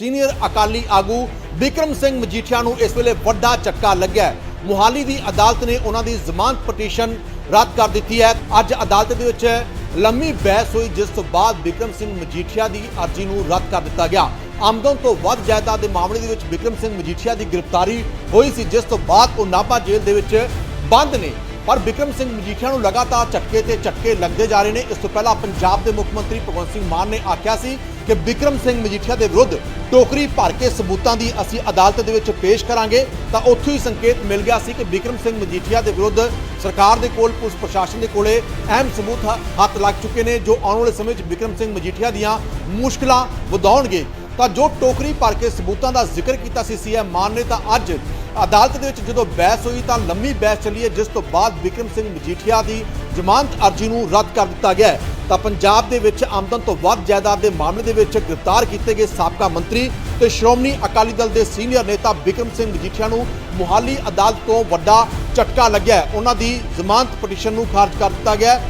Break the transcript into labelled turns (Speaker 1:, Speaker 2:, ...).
Speaker 1: Senior Akali ਆਗੂ ਵਿਕਰਮ ਸਿੰਘ ਮਜੀਠੀਆ ਨੂੰ ਇਸ ਵੇਲੇ ਵੱਡਾ ਝਟਕਾ ਲੱਗਿਆ ਹੈ। ਮੁਹਾਲੀ ਦੀ ਅਦਾਲਤ ਨੇ ਉਹਨਾਂ ਦੀ ਜ਼ਮਾਨਤ ਪਟੀਸ਼ਨ ਰੱਦ ਕਰ ਦਿੱਤੀ ਹੈ। ਅੱਜ ਅਦਾਲਤ ਦੇ ਵਿੱਚ ਲੰਮੀ ਬਹਿਸ ਹੋਈ, ਜਿਸ ਤੋਂ ਬਾਅਦ ਵਿਕਰਮ ਸਿੰਘ ਮਜੀਠੀਆ ਦੀ ਅਰਜ਼ੀ ਨੂੰ ਰੱਦ ਕਰ ਦਿੱਤਾ ਗਿਆ। ਆਮਦਨ ਤੋਂ ਵੱਧ ਜਾਇਦਾਦ ਦੇ ਮਾਮਲੇ ਦੇ ਵਿੱਚ ਵਿਕਰਮ ਸਿੰਘ ਮਜੀਠੀਆ ਦੀ ਗ੍ਰਿਫਤਾਰੀ ਹੋਈ ਸੀ, ਜਿਸ ਤੋਂ ਬਾਅਦ ਉਹ ਨਾਭਾ ਜੇਲ੍ਹ ਦੇ ਵਿੱਚ ਬੰਦ ਨੇ। ਪਰ ਵਿਕਰਮ ਸਿੰਘ ਮਜੀਠੀਆ ਨੂੰ ਲਗਾਤਾਰ ਝਟਕੇ ਤੇ ਝਟਕੇ ਲੱਗਦੇ ਜਾ ਰਹੇ ਨੇ। ਇਸ ਤੋਂ ਪਹਿਲਾਂ ਪੰਜਾਬ ਦੇ ਮੁੱਖ ਮੰਤਰੀ ਭਗਵੰਤ ਸਿੰਘ ਮਾਨ ਨੇ ਆਖਿਆ ਸੀ ਕਿ ਵਿਕਰਮ ਸਿੰਘ ਮਜੀਠੀਆ ਦੇ ਵਿਰੁੱਧ ਟੋਕਰੀ ਭਰ ਕੇ ਸਬੂਤਾਂ ਦੀ ਅਸੀਂ ਅਦਾਲਤ ਦੇ ਵਿੱਚ ਪੇਸ਼ ਕਰਾਂਗੇ, ਤਾਂ ਉੱਥੋਂ ਹੀ ਸੰਕੇਤ ਮਿਲ ਗਿਆ ਸੀ ਕਿ ਵਿਕਰਮ ਸਿੰਘ ਮਜੀਠੀਆ ਦੇ ਵਿਰੁੱਧ ਸਰਕਾਰ ਦੇ ਕੋਲ, ਪੁਲਿਸ ਪ੍ਰਸ਼ਾਸਨ ਦੇ ਕੋਲੇ ਅਹਿਮ ਸਬੂਤ ਹੱਥ ਲੱਗ ਚੁੱਕੇ ਨੇ, ਜੋ ਆਉਣ ਵਾਲੇ ਸਮੇਂ 'ਚ ਵਿਕਰਮ ਸਿੰਘ ਮਜੀਠੀਆ ਦੀਆਂ ਮੁਸ਼ਕਲਾਂ ਵਧਾਉਣਗੇ। ਤਾਂ ਜੋ ਟੋਕਰੀ ਭਰ ਕੇ ਸਬੂਤਾਂ ਦਾ ਜ਼ਿਕਰ ਕੀਤਾ ਸੀ ਸੀਐਮ ਮਾਨ ਨੇ, ਤਾਂ ਅੱਜ ਅਦਾਲਤ ਦੇ ਵਿੱਚ ਜਦੋਂ ਬਹਿਸ ਹੋਈ, ਤਾਂ ਲੰਮੀ ਬਹਿਸ ਚੱਲੀ ਹੈ, ਜਿਸ ਤੋਂ ਬਾਅਦ ਵਿਕਰਮ ਸਿੰਘ ਮਜੀਠੀਆ ਦੀ ਜ਼ਮਾਨਤ ਅਰਜ਼ੀ ਨੂੰ ਰੱਦ ਕਰ ਦਿੱਤਾ ਗਿਆ ਹੈ। ਤਾਂ ਪੰਜਾਬ ਦੇ ਵਿੱਚ ਆਮਦਨ ਤੋਂ ਵੱਧ ਜਾਇਦਾਦ ਦੇ ਮਾਮਲੇ ਦੇ ਵਿੱਚ ਗ੍ਰਿਫਤਾਰ ਕੀਤੇ ਗਏ ਸਾਬਕਾ ਮੰਤਰੀ ਤੇ ਸ਼੍ਰੋਮਣੀ ਅਕਾਲੀ ਦਲ ਦੇ ਸੀਨੀਅਰ ਨੇਤਾ ਵਿਕਰਮ ਸਿੰਘ ਮਜੀਠੀਆ ਨੂੰ ਮੁਹਾਲੀ ਅਦਾਲਤ ਤੋਂ ਵੱਡਾ ਝਟਕਾ ਲੱਗਿਆ ਉਹਨਾਂ ਦੀ ਜ਼ਮਾਨਤ ਪਟੀਸ਼ਨ ਨੂੰ ਖਾਰਜ ਕਰ ਦਿੱਤਾ ਗਿਆ